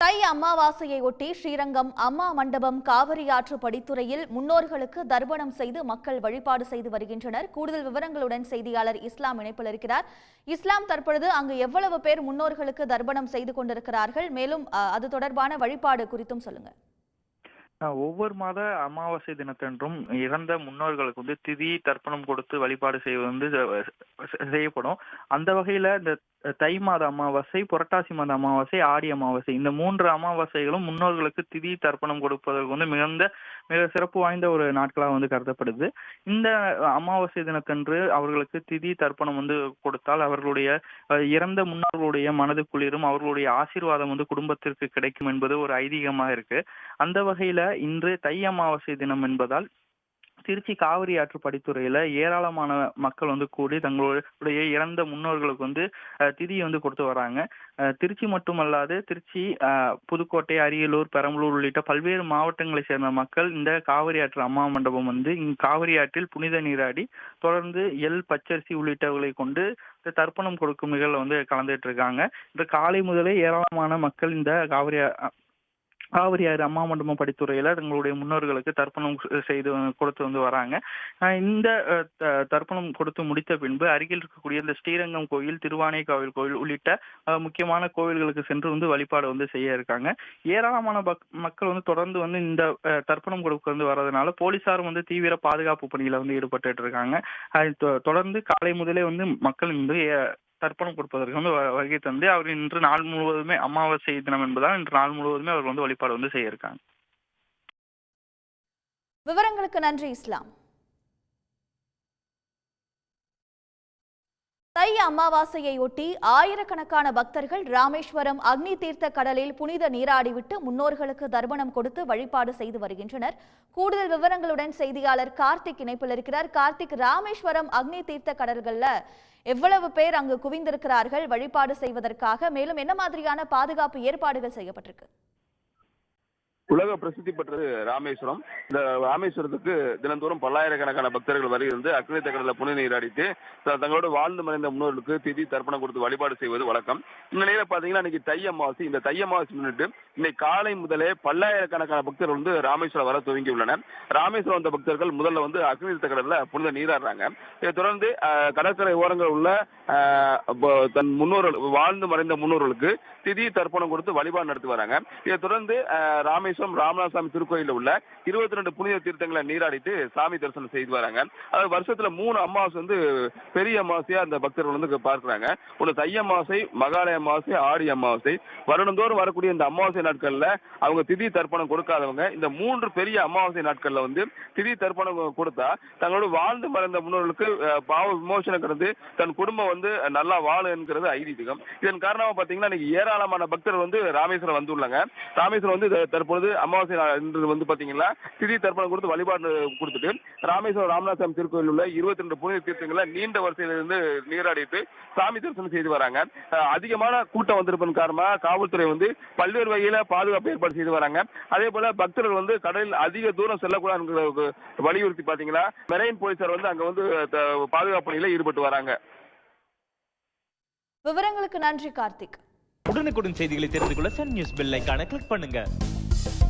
தை அமாவாசையை ஒட்டி ஸ்ரீரங்கம் அம்மா மண்டபம் காவிரி ஆற்று படித்துறையில் முன்னோர்களுக்கு தர்ப்பணம் செய்து மக்கள் வழிபாடு செய்து வருகின்றனர். கூடுதல் விவரங்களுடன் செய்தியாளர் இஸ்லாம் இணைப்பில் இருக்கிறார். இஸ்லாம் தற்பொழுது அங்கு எவ்வளவு பேர் முன்னோர்களுக்கு தர்ப்பணம் செய்து கொண்டிருக்கிறார்கள்? மேலும் அஹ், அது தொடர்பான வழிபாடு குறித்தும் சொல்லுங்க. ஒவ்வொரு மாத அமாவாசை தினத்தன்றும் இறந்த முன்னோர்களுக்கு வந்து திதி தர்ப்பணம் கொடுத்து வழிபாடு செய்வது வந்து செய்யப்படும். அந்த வகையில இந்த தை மாத அமாவாசை புரட்டாசி மாத அமாவாசை ஆடி அமாவாசை. இந்த மூன்று அமாவாசைகளும் முன்னோர்களுக்கு திதி தர்ப்பணம் கொடுப்பதற்கு வந்து மிகுந்த மிக சிறப்பு வாய்ந்த ஒரு நாட்களாக வந்து கருதப்படுது. இந்த அமாவாசை தினத்தன்று அவர்களுக்கு திதி தர்ப்பணம் வந்து கொடுத்தால் அவர்களுடைய இறந்த முன்னோர்களுடைய மனது குளிரும் அவர்களுடைய ஆசீர்வாதம் வந்து குடும்பத்திற்கு கிடைக்கும் என்பது ஒரு ஐதீகமாக இருக்கு. அந்த வகையில இன்று தை அமாவாசை தினம் என்பதால் திருச்சி காவிரி ஆற்று படித்துறையில ஏராளமான மக்கள் வந்து கூடி தங்களுடைய இறந்த முன்னோர்களுக்கு வந்து திதியை திதி வந்து கொடுத்து வராங்க. திருச்சி மட்டுமல்லாது திருச்சி புதுக்கோட்டை அரியலூர் பெரம்பலூர் உள்ளிட்ட பல்வேறு மாவட்டங்களை சேர்ந்த மக்கள் இந்த காவிரி ஆற்று அம்மா மண்டபம் வந்து இங்கு காவிரி ஆற்றில் புனித நீராடி தொடர்ந்து எல் பச்சரிசி உள்ளிட்டவர்களை கொண்டு தர்ப்பணம் கொடுக்கும் நிகழ்வு வந்து கலந்துட்டு இருக்காங்க. இந்த காலை முதலே ஏராளமான மக்கள் இந்த காவிரி ஆ- காவிரி ஆறு அம்மா மண்டபம் படித்துறையில தங்களுடைய முன்னோர்களுக்கு தர்ப்பணம் செய்து கொடுத்து வந்து வராங்க. இந்த த- தர்ப்பணம் கொடுத்து முடித்த பின்பு அருகில் இருக்கக்கூடிய இந்த ஸ்ரீரங்கம் கோயில் திருவானை கோவில் கோயில் உள்ளிட்ட முக்கியமான கோவில்களுக்கு சென்று வந்து வழிபாடு வந்து செய்ய இருக்காங்க. ஏராளமான மக்கள் வந்து தொடர்ந்து வந்து இந்த தர்ப்பணம் கொடுக்க வந்து வர்றதுனால போலீசாரும் வந்து தீவிர பாதுகாப்பு பணியில வந்து ஈடுபட்டு இருக்காங்க. தொடர்ந்து காலை முதலே வந்து மக்கள் வந்து தர்ப்பணம் கொடுப்பதற்கு வந்து வகை வருகை தந்து அவர் இன்று நாள் முழுவதுமே அமாவாசை தினம் என்பதால் இன்று நாள் முழுவதுமே அவர் வந்து வழிபாடு வந்து செய்ய இருக்காங்க. விவரங்களுக்கு நன்றி இஸ்லாம். தை அமாவாசையை ஒட்டி ஆயிரக்கணக்கான பக்தர்கள் ராமேஸ்வரம் அக்னி தீர்த்த கடலில் புனித நீராடிவிட்டு முன்னோர்களுக்கு தர்ப்பணம் கொடுத்து வழிபாடு செய்து வருகின்றனர். கூடுதல் விவரங்களுடன் செய்தியாளர் கார்த்திக் இணைப்பில் இருக்கிறார். கார்த்திக் ராமேஸ்வரம் அக்னி தீர்த்த கடல்கள்ல எவ்வளவு பேர் அங்கு குவிந்திருக்கிறார்கள்? வழிபாடு செய்வதற்காக. மேலும் என்ன மாதிரியான பாதுகாப்பு ஏற்பாடுகள் செய்யப்பட்டிருக்கு? உலக பிரசித்தி பெற்றது ராமேஸ்வரம். இந்த ராமேஸ்வரத்துக்கு தினந்தோறும் பல்லாயிரக்கணக்கான பக்தர்கள் வரை இருந்து அக்னி தகடல புனித நீராடித்து தங்களோட வாழ்ந்து மறைந்த முன்னோர்களுக்கு திதி தர்ப்பணம் கொடுத்து வழிபாடு செய்வது வழக்கம். இந்நிலையில பாத்தீங்கன்னா இன்னைக்கு தை அமாவாசை இந்த தை அமாவாசை முன்னிட்டு இன்னைக்கு காலை முதலே பல்லாயிரக்கணக்கான பக்தர்கள் வந்து ராமேஸ்வரம் வர துவங்கி உள்ளனர். ராமேஸ்வரம் வந்த பக்தர்கள் முதல்ல வந்து அக்னி தகடல்ல புனித நீராடுறாங்க. இதை தொடர்ந்து அஹ், கடற்கரை ஓரங்கள் உள்ள தன் முன்னோர்கள் வாழ்ந்து மறைந்த முன்னோர்களுக்கு திதி தர்ப்பணம் கொடுத்து வழிபாடு நடத்தி வராங்க. இதை தொடர்ந்து ராமேஸ்வரம் ராமேஸ்வரம் ராமநாதசாமி திருக்கோயிலில் உள்ள இருபத்தி ரெண்டு புனித தீர்த்தங்களை நீராடிட்டு சாமி தரிசனம் செய்து வராங்க. அது வருஷத்துல மூணு அமாவாசை வந்து பெரிய அமாவாசையா அந்த பக்தர்கள் வந்து பார்க்கிறாங்க. ஒன்று தை அமாவாசை மகாலய அமாவாசை ஆடி அமாவாசை. வருடந்தோறும் வரக்கூடிய இந்த அமாவாசை நாட்கள்ல அவங்க திதி தர்ப்பணம் கொடுக்காதவங்க இந்த மூன்று பெரிய அமாவாசை நாட்கள்ல வந்து திதி தர்ப்பணம் கொடுத்தா தங்களோட வாழ்ந்து மறைந்த முன்னோர்களுக்கு பாவ விமோசனம் கிடந்து தன் குடும்பம் வந்து நல்லா வாழும் என்கிறது ஐதீகம். இதன் காரணமா பாத்தீங்கன்னா ஏராளமான பக்தர் வந்து ராமேஸ்வரம் வந்துள்ளாங்க. ராமேஸ்வரம் வந்து தற்பொழுது தற்பொழுது அமாவாசை இன்று வந்து பாத்தீங்கன்னா திதி தர்ப்பணம் கொடுத்து வழிபாடு கொடுத்துட்டு ராமேஸ்வரம் ராமநாதசாமி திருக்கோயில் உள்ள இருபத்தி ரெண்டு புனித தீர்த்தங்களை நீண்ட வரிசையில இருந்து நீராடிட்டு சாமி தரிசனம் செய்து வராங்க. அதிகமான கூட்டம் வந்திருப்பதன் காரணமா காவல்துறை வந்து பல்வேறு வகையில பாதுகாப்பு ஏற்பாடு செய்து வராங்க. அதே போல பக்தர்கள் வந்து கடலில் அதிக தூரம் செல்லக்கூடாது வலியுறுத்தி பாத்தீங்கன்னா மெரைன் போலீசார் வந்து அங்க வந்து பாதுகாப்பு பணியில ஈடுபட்டு வராங்க. விவரங்களுக்கு நன்றி கார்த்திக். உடனுக்குடன் செய்திகளை தெரிந்து கொள்ள சன் நியூஸ் பெல் ஐகானை கிளிக் பண்ணுங்க. Thank you.